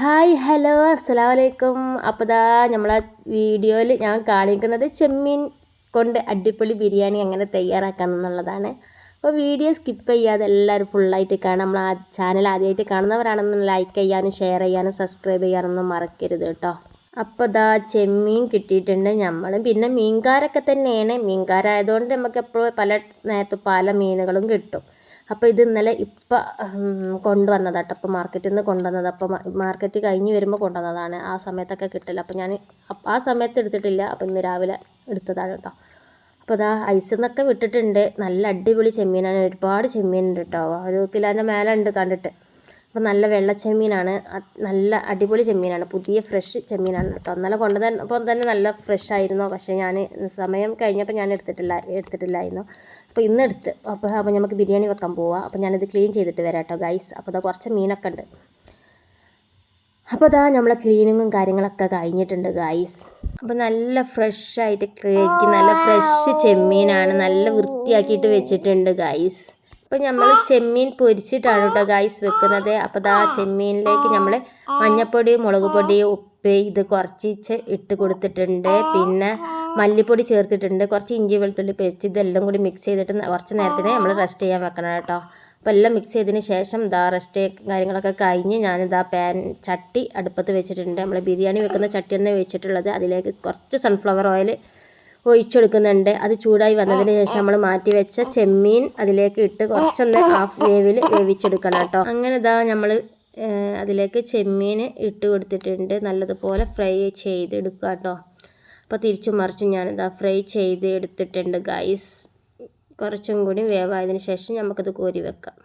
Hi hello അസ്സലാം വലൈക്കും അപ്പോൾ ദാ നമ്മളെ വീഡിയോയിൽ ഞാൻ കാണിക്കുന്നത് ചെമ്മീൻ കൊണ്ട് അടിപൊളി ബിരിയാണി എങ്ങനെ തയ്യാറാക്കണം എന്നുള്ളതാണ്. അപ്പോൾ വീഡിയോ സ്കിപ്പ് ചെയ്യാതെ എല്ലാവരും ഫുള്ളായിട്ട് കാണാം നമ്മൾ ആ ചാനൽ ആദ്യമായിട്ട് കാണുന്നവരാണെന്ന് ലൈക്ക് ചെയ്യാനും ഷെയർ ചെയ്യാനും സബ്സ്ക്രൈബ് ചെയ്യാനൊന്നും മറക്കരുത് കേട്ടോ. അപ്പോൾ ദാ ചെമ്മീൻ കിട്ടിയിട്ടുണ്ട് നമ്മൾ പിന്നെ മീൻകാരൊക്കെ തന്നെയാണ്. മീൻകാരായതുകൊണ്ട് നമുക്ക് എപ്പോഴും പല നേരത്തും പല മീനുകളും കിട്ടും. അപ്പോൾ ഇത് ഇന്നലെ ഇപ്പം കൊണ്ടുവന്നതാണ് കേട്ടോ അപ്പോൾ മാർക്കറ്റിൽ നിന്ന് കൊണ്ടുവന്നത് അപ്പോൾ മാർക്കറ്റ് കഴിഞ്ഞ് വരുമ്പോൾ കൊണ്ടുവന്നതാണ്. ആ സമയത്തൊക്കെ കിട്ടില്ല. അപ്പോൾ ഞാൻ ആ സമയത്ത് എടുത്തിട്ടില്ല. അപ്പോൾ ഇന്ന് രാവിലെ എടുത്തതാണ് കേട്ടോ അപ്പോൾ അതാ ഐസിൽ നിന്നൊക്കെ വിട്ടിട്ടുണ്ട്. നല്ല അടിപൊളി ചെമ്മീനാണ്. ഒരുപാട് ചെമ്മീനുണ്ട് കേട്ടോ ഒരു കിലോന്റെ മേലെ ഉണ്ട് കണ്ടിട്ട്. അപ്പോൾ നല്ല വെള്ള ചെമ്മീനാണ്. നല്ല അടിപൊളി ചെമ്മീനാണ്. പുതിയ ഫ്രഷ് ചെമ്മീനാണ് കേട്ടോ. ഇന്നലെ കൊണ്ടുവന്നപ്പോൾ തന്നെ നല്ല ഫ്രഷ് ആയിരുന്നു. പക്ഷേ ഞാൻ സമയം കഴിഞ്ഞപ്പോൾ ഞാൻ എടുത്തിട്ടില്ല എടുത്തിട്ടില്ലായിരുന്നു. അപ്പോൾ ഇന്ന് എടുത്ത്. അപ്പോൾ അപ്പോൾ നമുക്ക് ബിരിയാണി വെക്കാൻ പോവാം. അപ്പോൾ ഞാനിത് ക്ലീൻ ചെയ്തിട്ട് വരാം കേട്ടോ ഗൈസ് അപ്പോൾ അതാ കുറച്ച് മീനൊക്കെ ഉണ്ട്. അപ്പോൾ അതാ നമ്മളെ ക്ലീനിങ്ങും കാര്യങ്ങളൊക്കെ കഴിഞ്ഞിട്ടുണ്ട് ഗൈസ് അപ്പോൾ നല്ല ഫ്രഷായിട്ട് കേക്ക് നല്ല ഫ്രഷ് ചെമ്മീനാണ്. നല്ല വൃത്തിയാക്കിയിട്ട് വെച്ചിട്ടുണ്ട് ഗൈസ് അപ്പോൾ നമ്മൾ ചെമ്മീൻ പൊരിച്ചിട്ടാണ് കേട്ടോ ഗൈസ് വെക്കുന്നത്. അപ്പോൾ ദാ ചെമ്മീനിലേക്ക് നമ്മൾ മഞ്ഞൾപ്പൊടി മുളക് പൊടി ഉപ്പ് ഇത് കുറച്ച് ഇട്ട് കൊടുത്തിട്ടുണ്ട്. പിന്നെ മല്ലിപ്പൊടി ചേർത്തിട്ടുണ്ട്. കുറച്ച് ഇഞ്ചി വെളുത്തുള്ളി പേസ്റ്റ് ഇതെല്ലാം കൂടി മിക്സ് ചെയ്തിട്ട് കുറച്ച് നേരത്തിന് നമ്മൾ റെസ്റ്റ് ചെയ്യാൻ വെക്കണം കേട്ടോ അപ്പോൾ എല്ലാം മിക്സ് ചെയ്തതിന് ശേഷം ദാ റെസ്റ്റ് കാര്യങ്ങളൊക്കെ കഴിഞ്ഞ് ഞാനിതാ പാൻ ചട്ടി അടുപ്പത്ത് വെച്ചിട്ടുണ്ട്. നമ്മൾ ബിരിയാണി വെക്കുന്ന ചട്ടി തന്നെ വെച്ചിട്ടുള്ളത്. അതിലേക്ക് കുറച്ച് സൺഫ്ലവർ ഓയിൽ ഒഴിച്ചെടുക്കുന്നുണ്ട്. അത് ചൂടായി വന്നതിന് ശേഷം നമ്മൾ മാറ്റി വെച്ച ചെമ്മീൻ അതിലേക്ക് ഇട്ട് കുറച്ചൊന്ന് ഹാഫ് വേവിൽ വേവിച്ചെടുക്കണം കേട്ടോ. അങ്ങനെ ഇതാ നമ്മൾ അതിലേക്ക് ചെമ്മീൻ ഇട്ട് കൊടുത്തിട്ടുണ്ട്. നല്ലതുപോലെ ഫ്രൈ ചെയ്തെടുക്കുക കേട്ടോ. അപ്പോൾ തിരിച്ചു മറിച്ചും ഞാനിതാ ഫ്രൈ ചെയ്ത് എടുത്തിട്ടുണ്ട് ഗൈസ് കുറച്ചും കൂടി വേവായതിന് ശേഷം നമുക്കത് കോരി വെക്കാം.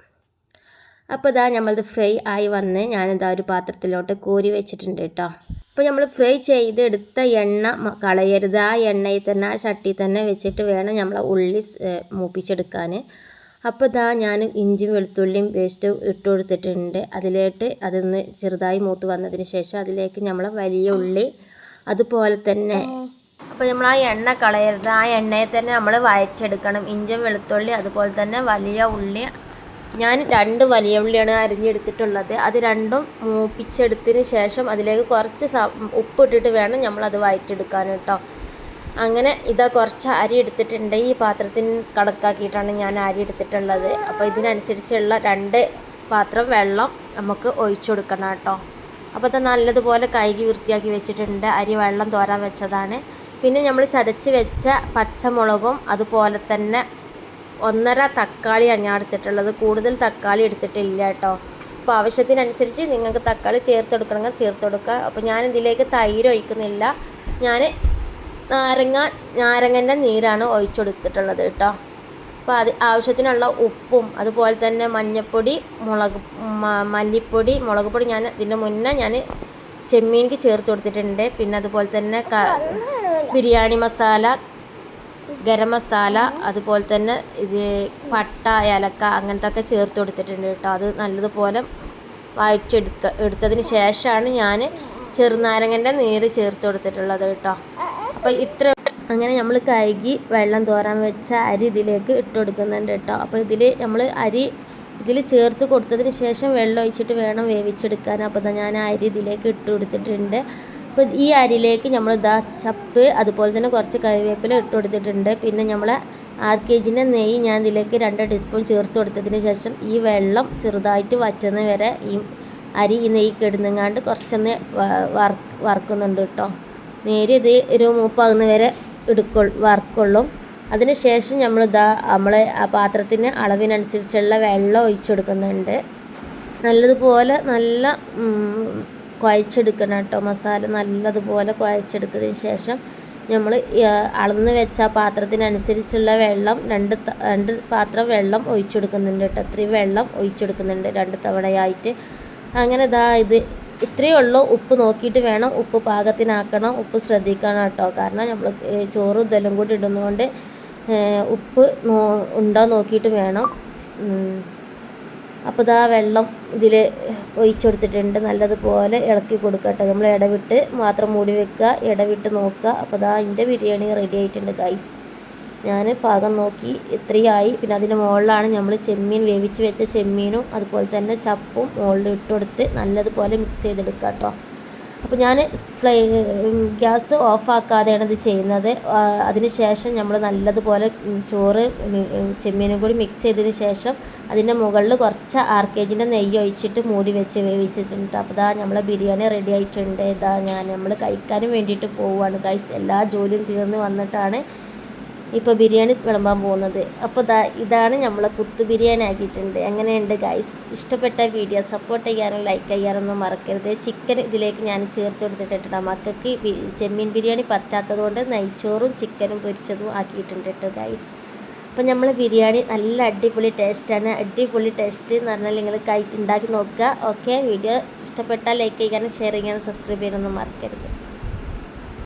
അപ്പോൾ ഇതാ നമ്മളത് ഫ്രൈ ആയി വന്ന് ഞാനിതാ ഒരു പാത്രത്തിലോട്ട് കോരി വെച്ചിട്ടുണ്ട് കേട്ടോ. അപ്പോൾ നമ്മൾ ഫ്രൈ ചെയ്തെടുത്ത എണ്ണ കളയരുത്. ആ എണ്ണയിൽ തന്നെ ആ ചട്ടി തന്നെ വെച്ചിട്ട് വേണം നമ്മൾ ഉള്ളി മൂപ്പിച്ചെടുക്കാൻ അപ്പോൾ ഇതാ ഞാൻ ഇഞ്ചിയും വെളുത്തുള്ളിയും പേസ്റ്റ് ഇട്ട് കൊടുത്തിട്ടുണ്ട്. അതിലേട്ട് അതൊന്ന് ചെറുതായി മൂത്ത് വന്നതിന് ശേഷം അതിലേക്ക് നമ്മൾ വലിയ ഉള്ളി അതുപോലെ തന്നെ അപ്പോൾ നമ്മൾ ആ എണ്ണ കളയരുത്. ആ എണ്ണയിൽ തന്നെ നമ്മൾ വയറ്റെടുക്കണം ഇഞ്ചിയും വെളുത്തുള്ളി അതുപോലെ തന്നെ വലിയ ഉള്ളി ഞാൻ രണ്ട് വലിയ ഉള്ളിയാണ് അരിഞ്ഞെടുത്തിട്ടുള്ളത്. അത് രണ്ടും മൂപ്പിച്ചെടുത്തതിന് ശേഷം അതിലേക്ക് കുറച്ച് ഉപ്പ് ഉപ്പിട്ടിട്ട് വേണം നമ്മളത് വയറ്റെടുക്കാൻ കേട്ടോ. അങ്ങനെ ഇതാ കുറച്ച് അരി എടുത്തിട്ടുണ്ട്. ഈ പാത്രത്തിന് കണക്കാക്കിയിട്ടാണ് ഞാൻ അരി എടുത്തിട്ടുള്ളത്. അപ്പോൾ ഇതിനനുസരിച്ചുള്ള രണ്ട് പാത്രം വെള്ളം നമുക്ക് ഒഴിച്ചു കൊടുക്കണം കേട്ടോ. അപ്പോൾ അത് നല്ലതുപോലെ കൈകി വൃത്തിയാക്കി വെച്ചിട്ടുണ്ട്. അരി വെള്ളം തോരാൻ വെച്ചതാണ്. പിന്നെ നമ്മൾ ചതച്ച് വെച്ച പച്ചമുളകും അതുപോലെ തന്നെ ഒന്നര തക്കാളിയാണ് ഞാൻ എടുത്തിട്ടുള്ളത്. കൂടുതൽ തക്കാളി എടുത്തിട്ടില്ല കേട്ടോ. അപ്പോൾ ആവശ്യത്തിനനുസരിച്ച് നിങ്ങൾക്ക് തക്കാളി ചേർത്ത് കൊടുക്കണമെങ്കിൽ ചേർത്ത് കൊടുക്കുക അപ്പോൾ ഞാൻ ഇതിലേക്ക് തൈര് ഒഴിക്കുന്നില്ല. ഞാൻ നാരങ്ങ നാരങ്ങന്റെ നീരാണ് ഒഴിച്ചെടുത്തിട്ടുള്ളത് കേട്ടോ. അപ്പോൾ അത് ആവശ്യത്തിനുള്ള ഉപ്പും അതുപോലെ തന്നെ മഞ്ഞൾപ്പൊടി മുളക് മല്ലിപ്പൊടി മുളക് പൊടി ഞാൻ ഇതിന്റെ മുന്നേ ഞാൻ ചെമ്മീനിക്ക് ചേർത്ത് കൊടുത്തിട്ടുണ്ട്. പിന്നെ അതുപോലെ തന്നെ ബിരിയാണി മസാല ഗരം മസാല അതുപോലെ തന്നെ ഇത് പട്ട ഏലക്ക അങ്ങനത്തെ ഒക്കെ ചേർത്ത് കൊടുത്തിട്ടുണ്ട് കേട്ടോ. അത് നല്ലതുപോലെ വഴറ്റിയെടുക്ക എടുത്തതിന് ശേഷമാണ് ഞാൻ ചെറുനാരങ്ങന്റെ നീര് ചേർത്ത് കൊടുത്തിട്ടുള്ളത് കേട്ടോ. അപ്പോൾ ഇത്ര അങ്ങനെ നമ്മൾ കഴുകി വെള്ളം തോരാൻ വെച്ച അരി ഇതിലേക്ക് ഇട്ട് കൊടുക്കുന്നുണ്ട് കേട്ടോ. അപ്പോൾ ഇതിൽ നമ്മൾ അരി ഇതിൽ ചേർത്ത് കൊടുത്തതിന് ശേഷം വെള്ളം ഒഴിച്ചിട്ട് വേണം വേവിച്ചെടുക്കാൻ. അപ്പോൾ ഞാൻ അരി ഇതിലേക്ക് ഇട്ട് കൊടുത്തിട്ടുണ്ട്. അപ്പോൾ ഈ അരിയിലേക്ക് നമ്മൾ ഇതാ ചപ്പ് അതുപോലെ തന്നെ കുറച്ച് കറിവേപ്പില ഇട്ട് കൊടുത്തിട്ടുണ്ട്. പിന്നെ നമ്മൾ ആർ കെ ജിന്റെ നെയ്യ് ഞാൻ ഇതിലേക്ക് രണ്ട് ടീസ്പൂൺ ചേർത്ത് കൊടുത്തതിന് ശേഷം ഈ വെള്ളം ചെറുതായിട്ട് വറ്റുന്ന വരെ ഈ അരി ഈ നെയ്യ് കെടുന്നെങ്ങാണ്ട് കുറച്ചൊന്ന് വറക്കുന്നുണ്ട് കേട്ടോ. നേരെ ഇത് ഒരു മൂപ്പാകുന്ന വരെ എടുക്കൊ വറക്കുള്ളൂ. അതിന് ശേഷം നമ്മൾ ആ പാത്രത്തിന് അളവിനനുസരിച്ചുള്ള വെള്ളം ഒഴിച്ചു കൊടുക്കുന്നുണ്ട്. നല്ലതുപോലെ നല്ല കുഴച്ചെടുക്കണം കേട്ടോ. മസാല നല്ലതുപോലെ കുഴച്ചെടുത്തതിന് ശേഷം നമ്മൾ അളന്ന് വെച്ച പാത്രത്തിനനുസരിച്ചുള്ള വെള്ളം രണ്ട് രണ്ട് പാത്രം വെള്ളം ഒഴിച്ച് കൊടുക്കുന്നുണ്ട് കേട്ടോ. ഇത്രയും വെള്ളം ഒഴിച്ച് കൊടുക്കുന്നുണ്ട് രണ്ട് തവണയായിട്ട്. അങ്ങനെ ഇതാ ഇത് ഇത്രയേ ഉള്ളൂ. ഉപ്പ് നോക്കിയിട്ട് വേണം. ഉപ്പ് പാകത്തിനാക്കണം. ഉപ്പ് ശ്രദ്ധിക്കണം കേട്ടോ. കാരണം നമ്മൾ ചോറ് ഇതെല്ലാം കൂടി ഇടുന്നതുകൊണ്ട് ഉപ്പ് ഉണ്ടോ നോക്കിയിട്ട് വേണം. അപ്പോൾ ഇതാ വെള്ളം ഇതിൽ ഒഴിച്ചു കൊടുത്തിട്ടുണ്ട് നല്ലതുപോലെ ഇളക്കി കൊടുക്കട്ടെ നമ്മൾ ഇടവിട്ട് മാത്രം മൂടി വെക്കുക ഇടവിട്ട് നോക്കുക അപ്പോൾ ഇതാ എന്റെ ബിരിയാണി റെഡി ആയിട്ടുണ്ട് ഗൈസ് ഞാൻ പാകം നോക്കി ഇത്രയായി. പിന്നെ അതിന്റെ മുകളിലാണ് നമ്മൾ ചെമ്മീൻ വേവിച്ച് വെച്ച ചെമ്മീനും അതുപോലെ തന്നെ ചപ്പും മുകളിൽ ഇട്ട് കൊടുത്ത് നല്ലതുപോലെ മിക്സ് ചെയ്തെടുക്കുക കേട്ടോ അപ്പോൾ ഞാൻ ഫ്ലൈ ഗ്യാസ് ഓഫാക്കാതെയാണ് ഇത് ചെയ്യുന്നത്. അതിന് ശേഷം നമ്മൾ നല്ലതുപോലെ ചോറ് ചെമ്മീനും കൂടി മിക്സ് ചെയ്തതിന് ശേഷം അതിന്റെ മുകളിൽ കുറച്ച് ആർ കെ ജിന്റെ നെയ്യ് ഒഴിച്ചിട്ട് മൂടി വെച്ച് വേവിച്ചിട്ടുണ്ട്. അപ്പോൾ ഇതാ നമ്മളെ ബിരിയാണി റെഡി ആയിട്ടുണ്ട്. ഇതാ ഞാൻ നമ്മൾ കഴിക്കാനും വേണ്ടിയിട്ട് പോവുകയാണ്. ഗൈസ് എല്ലാ ജോലിയും തീർന്ന് വന്നിട്ടാണ് ഇപ്പോൾ ബിരിയാണി വിളമ്പാൻ പോകുന്നത്. അപ്പോൾ ഇതാണ് നമ്മളെ കുത്തു ബിരിയാണി ആക്കിയിട്ടുണ്ട്. എങ്ങനെയുണ്ട് ഗൈസ് ഇഷ്ടപ്പെട്ട വീഡിയോ സപ്പോർട്ട് ചെയ്യാനും ലൈക്ക് ചെയ്യാനൊന്നും മറക്കരുത്. ചിക്കൻ ഇതിലേക്ക് ഞാൻ ചേർത്ത് കൊടുത്തിട്ടുണ്ട് മക്കൾക്ക് ചെമ്മീൻ ബിരിയാണി പറ്റാത്തതുകൊണ്ട് നെയ്ച്ചോറും ചിക്കനും പൊരിച്ചതും ആക്കിയിട്ടുണ്ട് കേട്ടോ ഗൈസ് അപ്പോൾ നമ്മൾ ബിരിയാണി നല്ല അടിപൊളി ടേസ്റ്റാണ് അടിപൊളി ടേസ്റ്റ് എന്ന് പറഞ്ഞാൽ നിങ്ങൾ കഴി ഉണ്ടാക്കി നോക്കുക. ഓക്കെ വീഡിയോ ഇഷ്ടപ്പെട്ടാൽ ലൈക്ക് ചെയ്യാനും ഷെയർ ചെയ്യാനും സബ്സ്ക്രൈബ് ചെയ്യാനൊന്നും മറക്കരുത്.